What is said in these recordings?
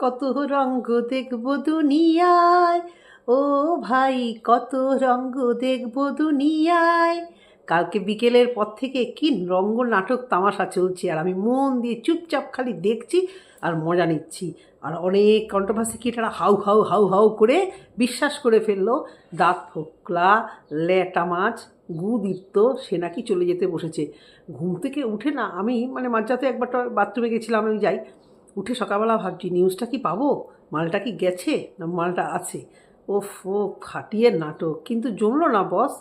কত রঙ্গ দেখব দুনিয়ায়। ও ভাই, কত রঙ্গ দেখব দুনিয়ায়। কালকে বিকেলের পর থেকে কি রঙ্গ নাটক তামাশা চলছে, আর আমি মন দিয়ে চুপচাপ খালি দেখছি আর মজা নিচ্ছি। আর অনেক কন্ট্রোভার্সি ক্রিয়েটাররা হাউ হাউ হাউ হাউ করে বিশ্বাস করে ফেলল। দাঁত ফোকলা ল্যাটা মাছ, গুদীপ্ত, সে নাকি চলে যেতে বসেছে। ঘুম থেকে উঠে না আমি মানে মাঝরাতে একবার বাথরুমে গেছিলাম, আমি যাই। উঠে সকালবেলা ভাবছি নিউজটা কি পাবো? মালটা কি গেছে? না মালটা আছে? ও ফো খাটিয়ে নাটক। কিন্তু জমলো না বস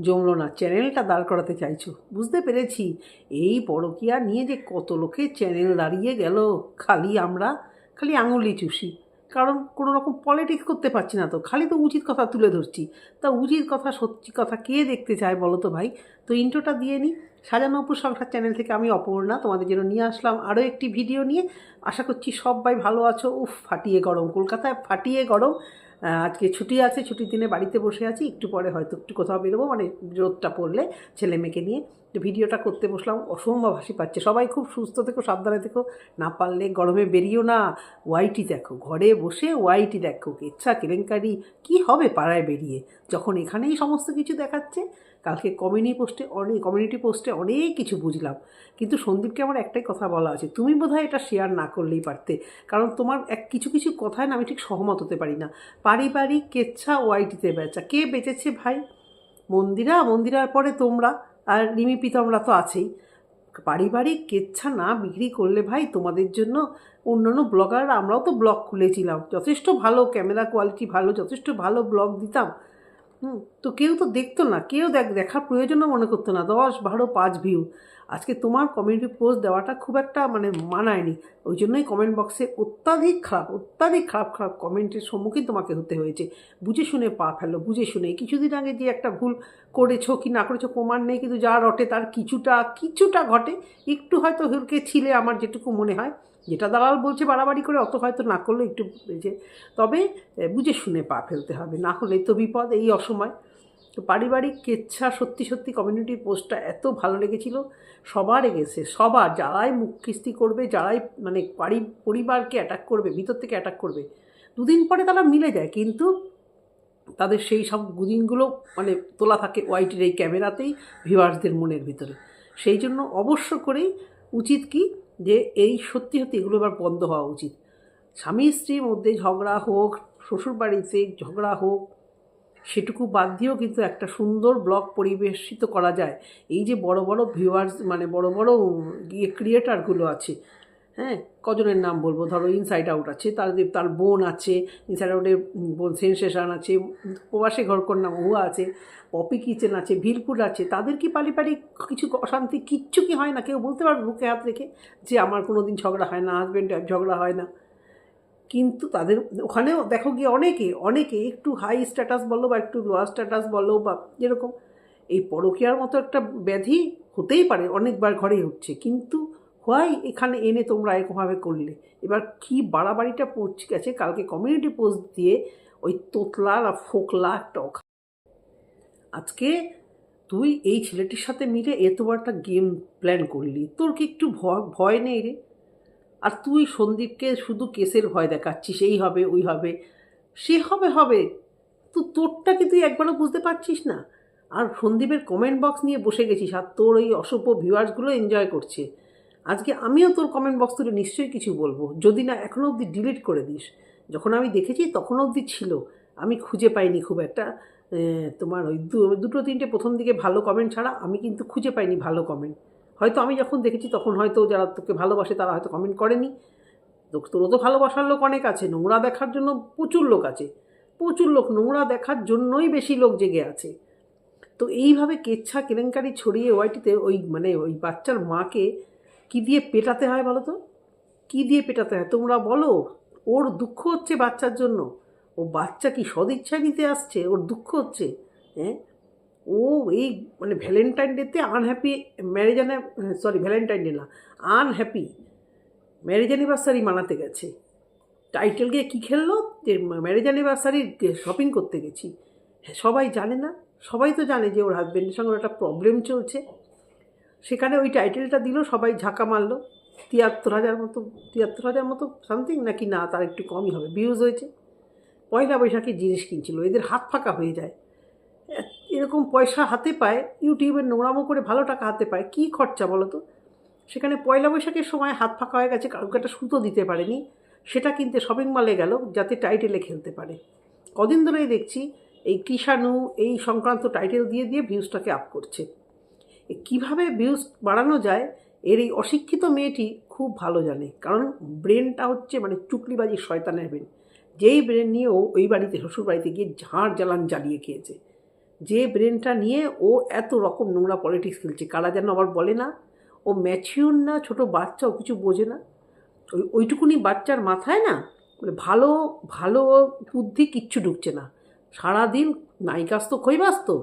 জমলো না। চ্যানেলটা দাঁড় করাতে চাইছো। বুঝতে পেরেছি। এই পরকিয়া নিয়ে যে কত লোকে চ্যানেল দাঁড়িয়ে গেল। খালি আমরা, খালি আঙুলি চুষি। কারণ কোনো রকম পলিটিক্স করতে পারছি না তো। খালি তো উচিত কথা তুলে ধরছি। তা উচিত কথা, সত্যি কথা কে দেখতে চায় বলো তো ভাই? তো ইন্ট্রোটা দিয়ে নিই। সাজানো অপুর সংসার চ্যানেল থেকে আমি অপর্ণা তোমাদের জন্য নিয়ে আসলাম আরও একটি ভিডিও নিয়ে। আশা করছি সবাই ভালো আছো। উফ, ফাটিয়ে গরম। কলকাতায় ফাটিয়ে গরম। আজকে ছুটি আছে, ছুটির দিনে বাড়িতে বসে আছি, একটু পরে হয়তো একটু কোথাও বেরোবো মানে রোদটা পড়লে ছেলে মেয়েকে নিয়ে। তো ভিডিওটা করতে বসলাম, অসম্ভব হাসি পাচ্ছে। সবাই খুব সুস্থ থেকো, সাবধানে থেকো, না পারলে গরমে বেরিয়েও না। ওয়াইটি দেখো, ঘরে বসে ওয়াইটি দেখো ইচ্ছা কেলেঙ্কারি, কি হবে পাড়ায় বেরিয়ে? যখন এখানেই সমস্ত কিছু দেখাচ্ছে কালকে কমিউনি পোস্টে অনেক কমিউনিটি পোস্টে অনেক কিছু বুঝলাম। কিন্তু সন্দীপকে আমার একটাই কথা বলা আছে, তুমি বোধহয় এটা শেয়ার না করলেই পারতে। কারণ তোমার এক, কিছু কিছু কথায় না আমি ঠিক সহমত হতে পারি না। পারিবারিক কেচ্ছা ওয়াইটিতে বেচা। কে বেঁচেছে ভাই? মন্দিরা? মন্দিরার পরে তোমরা? আর রিমি পিতমরা তো আছেই। পারিবারিক কেচ্ছা না বিক্রি করলে ভাই তোমাদের জন্য অন্যান্য ব্লগাররা, আমরাও তো ব্লগ খুলেছিলাম। যথেষ্ট ভালো ক্যামেরা কোয়ালিটি ভালো, যথেষ্ট ভালো ব্লগ দিতাম। হুম, তো কেউ তো দেখতো না, কেউ দেখ, দেখার প্রয়োজনও মনে করতো না, দশ বারো পাঁচ ভিউ আজকে তোমার কমিউনিটি পোস্ট দেওয়াটা খুব একটা মানে মানায়নি, ওই জন্যই কমেন্ট বক্সে অত্যাধিক খারাপ অত্যাধিক খারাপ খারাপ কমেন্টের সম্মুখীন তোমাকে হতে হয়েছে। বুঝে শুনে পা ফেলো, বুঝে শুনে। কিছুদিন আগে যে একটা ভুল করেছ কি না করেছ, প্রমাণ নেই, কিন্তু যা রটে তার কিছুটা কিছুটা ঘটে। একটু হয়তো হুরকে ছিলে আমার যেটুকু মনে হয়। যেটা দালাল বলছে বাড়াবাড়ি করে, অত হয়তো না করলে একটু যে, তবে বুঝে শুনে পা ফেলতে হবে। না হলে তো বিপদ এই অসময়। তো পারিবারিক কেচ্ছা সত্যি সত্যি কমিউনিটি পোস্টটা এত ভালো লেগেছিল, সবার গেছে সবার, যারাই মুখ কিস্তি করবে, যারাই মানে পারি, পরিবারকে অ্যাটাক করবে, ভিতর থেকে অ্যাটাক করবে, দুদিন পরে তারা মিলে যায়। কিন্তু তাদের সেই সব গুদিনগুলো মানে তোলা থাকে ওয়াইটির এই ক্যামেরাতেই ভিউয়ার্সদের মনের ভিতরে। সেই জন্য অবশ্য করেই উচিত কি যে এই সত্যি সত্যি এগুলো এবার বন্ধ হওয়া উচিত। স্বামী স্ত্রীর মধ্যে ঝগড়া হোক শ্বশুরবাড়িতে ঝগড়া হোক, সেটুকু বাদ দিয়েও কিন্তু একটা সুন্দর ব্লগ পরিবেশিত করা যায়। এই যে বড় বড় ভিউয়ার্স মানে বড় বড় ক্রিয়েটারগুলো আছে হ্যাঁ কজনের নাম বলব? ধরো ইনসাইড আউট আছে, তার তার বোন আছে ইনসাইড আউটের বোন সেনসেশন আছে, প্রবাসী ঘরকন্যা মহুয়া আছে পপি কিচেন আছে ভিলপুর আছে, তাদের কি পারিবারিক কিছু অশান্তি কিচ্ছু কি হয় না? কেউ বলতে পারবে বুকে হাত রেখে যে আমার কোনো দিন ঝগড়া হয় না হাজব্যান্ড ঝগড়া হয় না। কিন্তু তাদের ওখানেও দেখো গিয়ে অনেকে অনেকে একটু হাই স্ট্যাটাস বলো বা একটু লোয়ার স্ট্যাটাস বলো বা যেরকম, এই পরকীয়ার মতো একটা ব্যাধি হতেই পারে, অনেকবার ঘরেই হচ্ছে। কিন্তু হোয়াই, এখানে এনে তোমরা এরকমভাবে করলে। এবার কি বাড়াবাড়িটা পৌঁছে গেছে, কালকে কমিউনিটি পোস্ট দিয়ে ওই তোতলা আর ফোকলা একটা আজকে তুই এই ছেলেটির সাথে মিলে এত একটা গেম প্ল্যান করলি। তোর কি একটু ভয় ভয় নেই রে? আর তুই সন্দীপকে শুধু কেসের ভয় দেখাচ্ছিস, এই হবে, ওই হবে, সে হবে হবে। তো তোরটা কি তুই একবারও বুঝতে পারছিস না? আর সন্দীপের কমেন্ট বক্স নিয়ে বসে গেছিস, আর তোর ওই অসভ্য ভিউয়ার্সগুলো এনজয় করছে। আজকে আমিও তোর কমেন্ট বক্স তুলে নিশ্চয়ই কিছু বলব। যদি না এখনও অবধি ডিলিট করে দিস, যখন আমি দেখেছি তখন অবধি ছিল। আমি খুঁজে পাইনি খুব একটা। তোমার ওই দুটো তিনটে প্রথম দিকে ভালো কমেন্ট ছাড়া আমি কিন্তু খুঁজে পাইনি ভালো কমেন্ট হয়তো আমি যখন দেখেছি তখন হয়তো যারা তোকে ভালোবাসে তারা হয়তো কমেন্ট করেনি। তোরও তো ভালোবাসার লোক অনেক আছে, নোংরা দেখার জন্য প্রচুর লোক আছে। প্রচুর লোক নোংরা দেখার জন্যই বেশি লোক জেগে আছে। তো এইভাবে কেচ্ছা কেলেঙ্কারি ছড়িয়ে ওয়াইটিতে ওই মানে ওই বাচ্চার মাকে কি দিয়ে পেটাতে হয় বলো তো? কী দিয়ে পেটাতে হয়? তোমরা বলো। ওর দুঃখ হচ্ছে বাচ্চার জন্য। ও বাচ্চা কি সদিচ্ছায় নিতে আসছে? ওর দুঃখ হচ্ছে। হ্যাঁ ও এই মানে ভ্যালেন্টাইন ডেতে unhappy marriage sorry Valentine Day না আনহ্যাপি ম্যারেজ অ্যানিভার্সারি মানাতে গেছে। টাইটেল গিয়ে কী খেললো? যে ম্যারেজ অ্যানিভার্সারি শপিং করতে গেছি। হ্যাঁ সবাই জানে না? সবাই তো জানে যে ওর হাজব্যান্ডের সঙ্গে একটা প্রবলেম চলছে। সেখানে ওই টাইটেলটা দিল, সবাই ঝাঁকা মারলো। তিয়াত্তর হাজার মতো, তিয়াত্তর হাজার মতো সামথিং নাকি না, তার একটু কমই হবে ভিউজ হয়েছে। পয়লা বৈশাখে জিনিস কিনছিল, এদের হাত ফাঁকা হয়ে যায়। এরকম পয়সা হাতে পায়, ইউটিউবের নোংরামো করে ভালো টাকা হাতে পায়, কী খরচা বলো তো? সেখানে পয়লা বৈশাখের সময় হাত ফাঁকা হয়ে গেছে, কাউকে একটা সুতো দিতে পারেনি, সেটা কিনতে শপিং মলে গেল, যাতে টাইটেলে খেলতে পারে। কদিন ধরেই দেখছি, এই কৃষাণু, এই সংক্রান্ত টাইটেল দিয়ে দিয়ে ভিউজটাকে আপ করছে। কীভাবে ভিউজ বাড়ানো যায়, এর এই অশিক্ষিত মেয়েটি খুব ভালো জানে। কারণ ব্রেনটা হচ্ছে মানে চুকলিবাজি শয়তানের ব্রেন যেই ব্রেন নিয়ে ও ওই বাড়িতে, শ্বশুর বাড়িতে গিয়ে ঝাড় জ্বালান জ্বালিয়ে খেয়েছে। যে ব্রেনটা নিয়ে ও এত রকম নোংরা পলিটিক্স খেলছে, কারা যেন আবার বলে না, ও ম্যাচিউর না, ছোট বাচ্চা, ও কিছু বোঝে না। ওই, ওইটুকুনি বাচ্চার মাথায় না মানে ভালো ভালো বুদ্ধি কিচ্ছু ঢুকছে না। সারাদিন নায়িকাস তো খৈবাস তো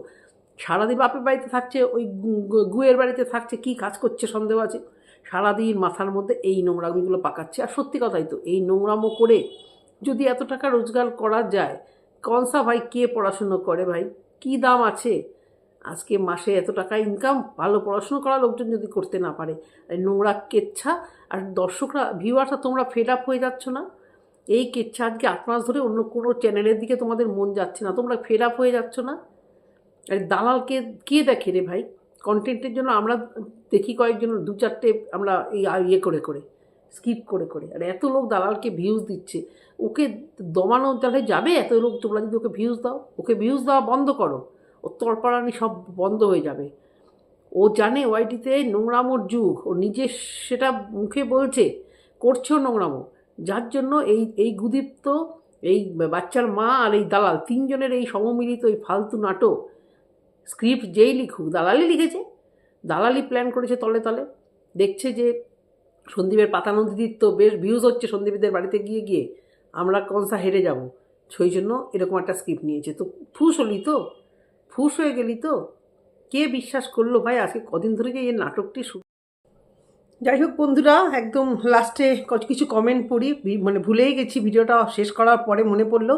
সারাদিন বাপের বাড়িতে থাকছে, ওই গুয়ের বাড়িতে থাকছে, কি কাজ করছে সন্দেহ আছে? সারাদিন মাথার মধ্যে এই নোংরামিগুলো পাকাচ্ছে। আর সত্যি কথাই তো, এই নোংরামো করে যদি এত টাকা রোজগার করা যায় কনসা ভাই কে পড়াশুনো করে ভাই? কি দাম আছে? আজকে মাসে এত টাকা ইনকাম ভালো পড়াশুনো করা লোকজন যদি করতে না পারে নোংরা কেচ্ছা আর দর্শকরা ভিউয়ার্সরা তোমরা ফেড আপ হয়ে যাচ্ছ না? এই কেচ্ছা আজকে আট মাস ধরে অন্য কোনো চ্যানেলের দিকে তোমাদের মন যাচ্ছে না, তোমরা ফেড আপ হয়ে যাচ্ছ না? আর দালালকে কে দেখে রে ভাই? কন্টেন্টের জন্য আমরা দেখি কয়েকজন, দু চারটে আমরা এই ইয়ে করে করে স্কিপ করে করে। আর এত লোক দালালকে ভিউজ দিচ্ছে। ওকে দমানো তাহলে যাবে? এত লোক, তোমরা যদি ওকে ভিউজ দাও, ওকে ভিউজ দেওয়া বন্ধ করো। ও তরপাড়ানি সব বন্ধ হয়ে যাবে। ও জানে ওয়াইটিতে নোংরামোর যুগ। ও নিজে সেটা মুখে বলছে করছেও নোংরামো? যার জন্য এই এই গুদীপ্ত, এই বাচ্চার মা আর এই দালাল, তিনজনের এই সমমিলিত এই ফালতু নাটক স্ক্রিপ্ট যেই লিখুক, দালালি লিখেছে। দালালি প্ল্যান করেছে তলে তলে। দেখছে যে সন্দীপের পাতা নদীর তো বেশ ভিউজ হচ্ছে সন্দীপদের বাড়িতে গিয়ে গিয়ে। আমরা কনসা হেরে যাব? সেই জন্য এরকম একটা স্ক্রিপ্ট নিয়েছে। তো ফুস হলি তো? ফুস হয়ে গেলি তো? কে বিশ্বাস করল ভাই? আজকে কদিন ধরে যে এই নাটকটি যাই হোক বন্ধুরা, একদম লাস্টে কিছু কমেন্ট পড়ি মানে ভুলেই গেছি, ভিডিওটা শেষ করার পরে মনে পড়ল,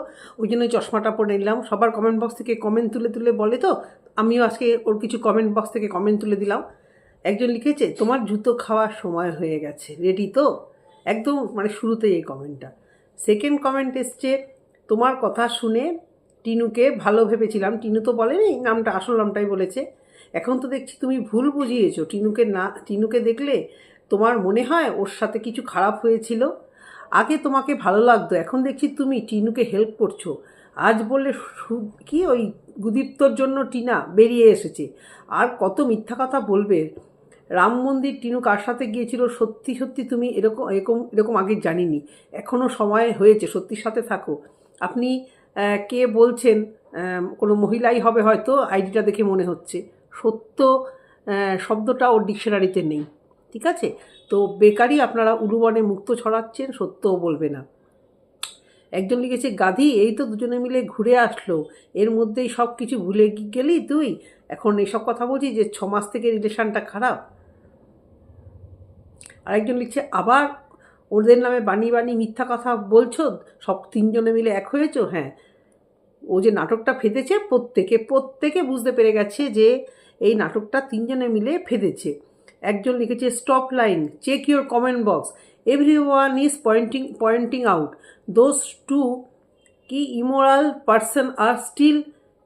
ওই জন্য চশমাটা পরে নিলাম। সবার কমেন্ট বক্স থেকে কমেন্ট তুলে তুলে বলে তো, আমিও আজকে ওর কিছু কমেন্ট বক্স থেকে কমেন্ট তুলে দিলাম। একজন লিখেছে, তোমার জুতো খাওয়ার সময় হয়ে গেছে রেডি তো? একদম মানে শুরুতেই এই কমেন্টটা সেকেন্ড কমেন্ট এসছে, তোমার কথা শুনে টিনুকে ভালো ভেবেছিলাম। টিনু তো বলেনি, নামটা, আসল নামটাই বলেছে। এখন তো দেখছি তুমি ভুল বুঝিয়েছো। টিনুকে না, টিনুকে দেখলে তোমার মনে হয় ওর সাথে কিছু খারাপ হয়েছিল? আগে তোমাকে ভালো লাগতো, এখন দেখছি তুমি টিনুকে হেল্প করছ। আজ বললে কি ওই গুদীপ্তর জন্য টিনা বেরিয়ে এসেছে। আর কত মিথ্যা কথা বলবে? রাম মন্দির টিনু কার সাথে গিয়েছিল? সত্যি সত্যি তুমি এরকম এরকম এরকম আগে জানিনি। এখনও সময় হয়েছে, সত্যির সাথে থাকো। আপনি কে বলছেন? কোনো মহিলাই হবে হয়তো, আইডিটা দেখে মনে হচ্ছে। সত্য শব্দটা ওর ডিকশনারিতে নেই। ঠিক আছে? তো বেকারই আপনারা উলুবনে মুক্ত ছড়াচ্ছেন, সত্যও বলবে না। একজন লিখেছে, গাধি, এই তো দুজনে মিলে ঘুরে আসলো। এর মধ্যেই সব কিছু ভুলে গেলি তুই? এখন এসব কথা বলছি যে ছ মাস থেকে রিলেশনটা খারাপ। আরেকজন লিখছে, আবার ওদের নামে বানি বানি মিথ্যা কথা বলছো? সব তিনজনে মিলে এক হয়েছো? হ্যাঁ। ও যে নাটকটা ফেঁদেছে, প্রত্যেকে প্রত্যেকে বুঝতে পেরে গেছে যে এই নাটকটা তিনজনে মিলে ফেঁদেছে। একজন লিখেছে stop line check your comment box everyone is pointing pointing out those two কি immoral person are still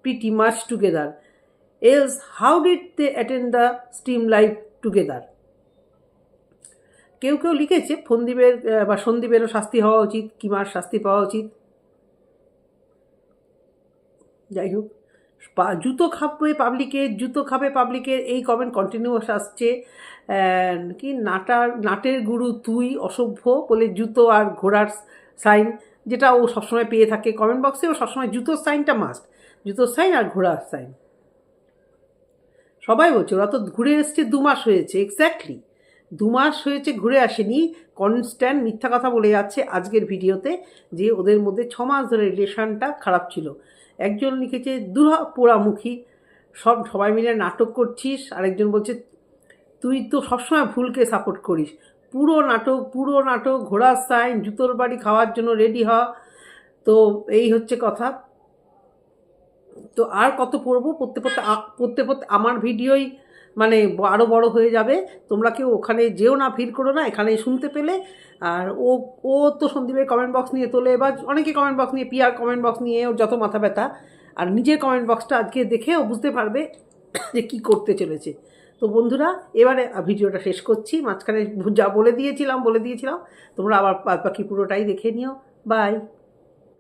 pretty much together else how did they attend the steam life together কেউ কেউ লিখেছে, ফন্দীপের বা সন্দীপেরও শাস্তি হওয়া উচিত, কিমার শাস্তি পাওয়া উচিত? যাই হোক। জুতো খাবে পাবলিকের জুতো খাবে পাবলিকের এই কমেন্ট কন্টিনিউয়াস আসছে। কি নাটার, নাটের গুরু তুই, অসভ্য বলে জুতো আর ঘোড়ার সাইন যেটা ও সবসময় পেয়ে থাকে কমেন্ট বক্সে ও সবসময় জুতোর সাইনটা মাস্ট জুতোর সাইন আর ঘোড়ার সাইন সবাই বলছে, ওরা তো ঘুরে এসছে দু মাস হয়েছে এক্স্যাক্টলি দু মাস হয়েছে ঘুরে আসেনি কনস্ট্যান্ট মিথ্যা কথা বলে যাচ্ছে আজকের ভিডিওতে যে ওদের মধ্যে ছ মাস ধরে রিলেশনটা খারাপ ছিল। একজন লিখেছে দুরা পোড়ামুখী। সব সবাই মিলে নাটক করছিস, আরেকজন বলছে, তুই তো সবসময় ভুলকে সাপোর্ট করিস। পুরো নাটক পুরো নাটক, ঘোড়ার সাইন জুতোর বাড়ি খাওয়ার জন্য রেডি হ। তো এই হচ্ছে কথা। তো আর কত পড়ব? পড়তে পড়তে পড়তে পড়তে আমার ভিডিওই মানে আরও বড় হয়ে যাবে। তোমরা কেউ ওখানে যেও না, ভিড় করো না এখানে শুনতে পেলে। আর ও ও তো সন্দীপের কমেন্ট বক্স নিয়ে তোলে। বা অনেকে কমেন্ট বক্স নিয়ে পিয়ার কমেন্ট বক্স নিয়ে, ওর যত মাথা ব্যথা। আর নিজের কমেন্ট বক্সটা আজকে দেখে ও বুঝতে পারবে যে কী করতে চলেছে। তো বন্ধুরা, এবারে ভিডিওটা শেষ করছি। মাঝখানে যা বলে দিয়েছিলাম বলে দিয়েছিলাম। তোমরা আবার বাদ বাকি পুরোটাই দেখে নিও। বাই